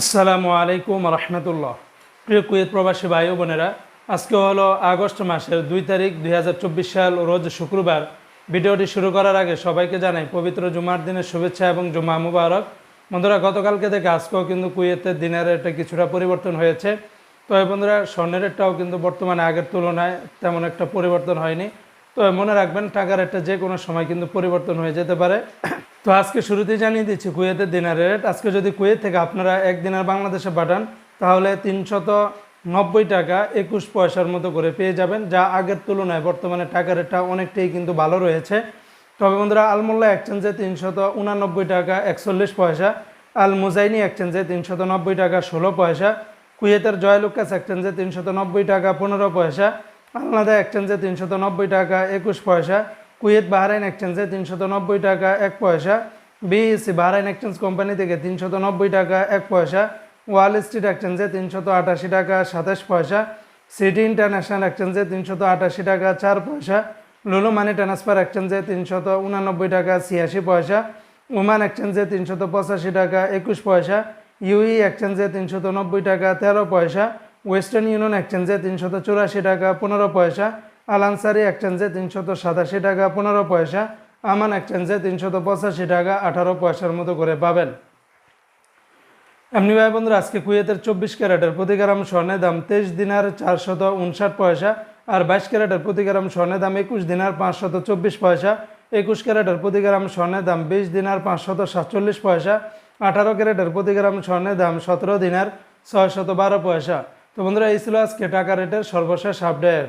আসসালামু আলাইকুম রহমতুল্লাহ। প্রিয় কুয়েত প্রবাসী ভাই বোনেরা, আজকে হলো আগস্ট মাসের দুই তারিখ দুই হাজার চব্বিশ সাল, রোজ শুক্রবার। ভিডিওটি শুরু করার আগে সবাইকে জানাই পবিত্র জুমার দিনের শুভেচ্ছা এবং জুমা মুবারক। বন্ধুরা, গতকালকে থেকে আজকেও কিন্তু কুয়েতের দিনের রেটে কিছুটা পরিবর্তন হয়েছে। তবে বন্ধুরা, স্বর্ণের রেটটাও কিন্তু বর্তমানে আগের তুলনায় তেমন একটা পরিবর্তন হয়নি। তো মনে রাখবেন, টাকার রেটটা যে কোনো সময় কিন্তু পরিবর্তন হয়ে যেতে পারে। তো আজকে শুরুতেই জানিয়ে দিচ্ছি, কুয়েতের দিনার রেট আজকে যদি কুয়েত থেকে আপনারা এক দিনার বাংলাদেশে পাঠান, তাহলে তিনশত নব্বই টাকা একুশ পয়সার মতো করে পেয়ে যাবেন, যা আগের তুলনায় বর্তমানে টাকার রেটটা অনেকটাই কিন্তু ভালো রয়েছে। তবে বন্ধুরা, আলমোল্লা এক্সচেঞ্জে তিনশত উনানব্বই টাকা একচল্লিশ পয়সা আল মুজাইনি এক্সচেঞ্জে তিনশত নব্বই টাকা ষোলো পয়সা, কুয়েতের জয়লুকাস এক্সচেঞ্জে তিনশত নব্বই টাকা পনেরো পয়সা, আলনাদা এক্সচেঞ্জে তিনশত নব্বই টাকা একুশ পয়সা কুয়েত বাহরাইন এক্সচেঞ্জে তিনশত নব্বই টাকা, এক পয়সা। বিএসসি বাহরাইন এক্সচেঞ্জ কোম্পানি থেকে তিনশত নব্বই টাকা, এক পয়সা। ওয়াল স্ট্রিট এক্সচেঞ্জে তিনশত আটাশি টাকা, সাতাশ পয়সা। সিটি ইন্টারন্যাশনাল এক্সচেঞ্জে তিনশত আটাশি টাকা, চার পয়সা। লুলু মানি ট্রান্সফার এক্সচেঞ্জে তিনশত উনানব্বই টাকা, ছিয়াশি পয়সা। ওমান এক্সচেঞ্জে তিনশত পঁচাশি টাকা, একুশ পয়সা। ইউই এক্সচেঞ্জে তিনশত নব্বই টাকা, তেরো পয়সা। ওয়েস্টার্ন ইউনিয়ন এক্সচেঞ্জে তিনশত চুরাশি টাকা, পনেরো পয়সা। আলানসারি এক্সচেঞ্জে তিনশত সাতাশি টাকা, পনেরো পয়সা। আমান এক্সচেঞ্জে তিনশত পঁচাশি টাকা, আঠারো পয়সার মতো করে পাবেন। এমনি ভাই বন্ধুরা, আজকে কুয়েতের চব্বিশ ক্যারেটের প্রতি গ্রাম স্বর্ণের দাম তেইশ দিনার চারশত উনষাট পয়সা আর বাইশ ক্যারেটের প্রতি গ্রাম স্বর্ণের দাম একুশ দিনার পাঁচশত চব্বিশ পয়সা। একুশ ক্যারেটের প্রতি গ্রাম স্বর্ণের দাম বিশ দিনার পাঁচশত সাতচল্লিশ পয়সা। আঠারো ক্যারেটের প্রতি গ্রাম স্বর্ণের দাম সতেরো দিনার ছয়শত বারো পয়সা। তো বন্ধুরা, এই ছিল আজকে টাকা রেটের সর্বশেষ আপডেট